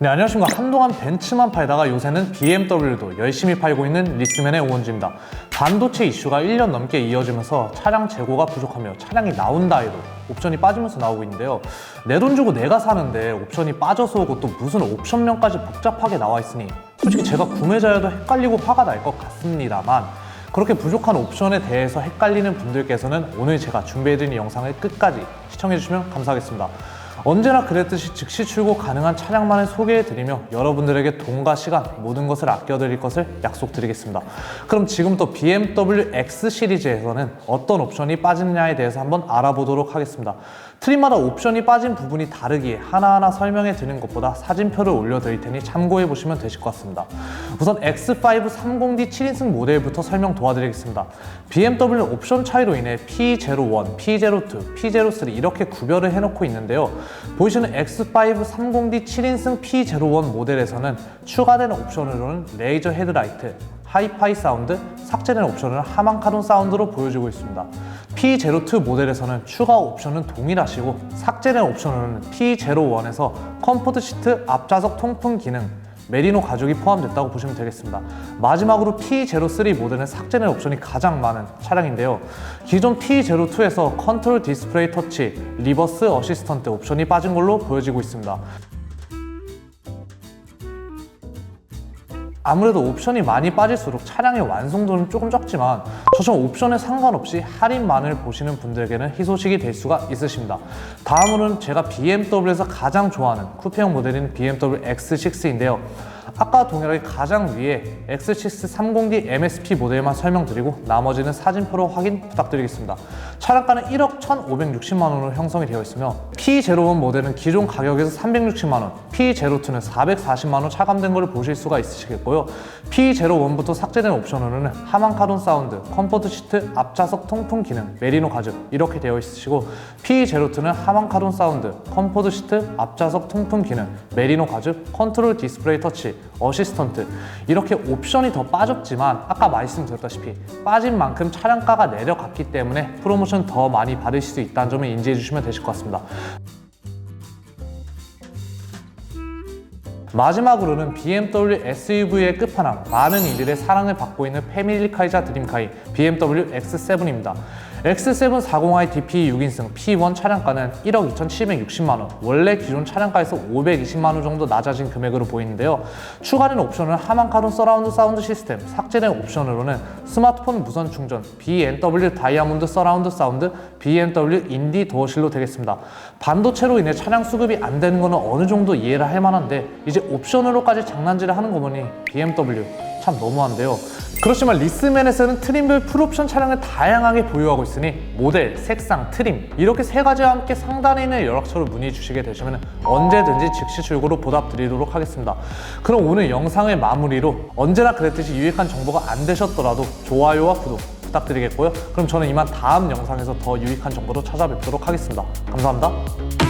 네, 안녕하십니까. 한동안 벤츠만 팔다가 요새는 BMW도 열심히 팔고 있는 리스맨의 오원주입니다. 반도체 이슈가 1년 넘게 이어지면서 차량 재고가 부족하며 차량이 나온다 해도 옵션이 빠지면서 나오고 있는데요. 내 돈 주고 내가 사는데 옵션이 빠져서 오고 또 무슨 옵션명까지 복잡하게 나와 있으니 솔직히 제가 구매자여도 헷갈리고 화가 날 것 같습니다만 그렇게 부족한 옵션에 대해서 헷갈리는 분들께서는 오늘 제가 준비해드린 영상을 끝까지 시청해주시면 감사하겠습니다. 언제나 그랬듯이 즉시 출고 가능한 차량만을 소개해드리며 여러분들에게 돈과 시간 모든 것을 아껴드릴 것을 약속드리겠습니다. 그럼 지금부터 BMW X 시리즈에서는 어떤 옵션이 빠지느냐에 대해서 한번 알아보도록 하겠습니다. 트림마다 옵션이 빠진 부분이 다르기에 하나하나 설명해 드리는 것보다 사진표를 올려드릴 테니 참고해 보시면 되실 것 같습니다. 우선 X5 30D 7인승 모델부터 설명 도와드리겠습니다. BMW 옵션 차이로 인해 P01, P02, P03 이렇게 구별을 해놓고 있는데요. 보이시는 X5 30D 7인승 P01 모델에서는 추가되는 옵션으로는 레이저 헤드라이트, 하이파이 사운드, 삭제된 옵션을 하만카돈 사운드로 보여주고 있습니다. P02 모델에서는 추가 옵션은 동일하시고 삭제된 옵션으로는 P01에서 컴포트 시트 앞좌석 통풍 기능, 메리노 가죽이 포함됐다고 보시면 되겠습니다. 마지막으로 P03 모델은 삭제된 옵션이 가장 많은 차량인데요. 기존 P02에서 컨트롤 디스플레이 터치, 리버스 어시스턴트 옵션이 빠진 걸로 보여지고 있습니다. 아무래도 옵션이 많이 빠질수록 차량의 완성도는 조금 적지만 저처럼 옵션에 상관없이 할인만을 보시는 분들에게는 희소식이 될 수가 있으십니다. 다음으로는 제가 BMW에서 가장 좋아하는 쿠페형 모델인 BMW X6인데요. 아까 동일하게 가장 위에 X6 30D MSP 모델만 설명드리고 나머지는 사진표로 확인 부탁드리겠습니다. 차량가는 1억 1,560만 원으로 형성이 되어 있으며 P01 모델은 기존 가격에서 360만 원, P02는 440만 원 차감된 것을 보실 수가 있으시겠고요. P01부터 삭제된 옵션으로는 하만카돈 사운드, 컴포트 시트, 앞좌석 통풍 기능, 메리노 가죽 이렇게 되어 있으시고 P02는 하만카돈 사운드, 컴포트 시트, 앞좌석 통풍 기능, 메리노 가죽, 컨트롤 디스플레이 터치, 어시스턴트 이렇게 옵션이 더 빠졌지만 아까 말씀드렸다시피 빠진 만큼 차량가가 내려갔기 때문에 프로모션 더 많이 받으실 수 있다는 점을 인지해 주시면 되실 것 같습니다. 마지막으로는 BMW SUV의 끝판왕, 많은 이들의 사랑을 받고 있는 패밀리카이자 드림카이 BMW X7입니다. X7 40i DP 6인승 P1 차량가는 1억 2,760만원, 원래 기존 차량가에서 520만원 정도 낮아진 금액으로 보이는데요. 추가된 옵션은 하만카돈 서라운드 사운드 시스템, 삭제된 옵션으로는 스마트폰 무선 충전, BMW 다이아몬드 서라운드 사운드, BMW 인디 도어실로 되겠습니다. 반도체로 인해 차량 수급이 안 되는 거는 어느 정도 이해를 할 만한데 이제 옵션으로까지 장난질을 하는 거 보니 BMW 참 너무한데요. 그렇지만 리스맨에서는 트림별 풀옵션 차량을 다양하게 보유하고 있으니 모델, 색상, 트림 이렇게 세 가지와 함께 상단에 있는 연락처로 문의 주시게 되시면 언제든지 즉시 출고로 보답드리도록 하겠습니다. 그럼 오늘 영상의 마무리로 언제나 그랬듯이 유익한 정보가 안 되셨더라도 좋아요와 구독 부탁드리겠고요. 그럼 저는 이만 다음 영상에서 더 유익한 정보로 찾아뵙도록 하겠습니다. 감사합니다.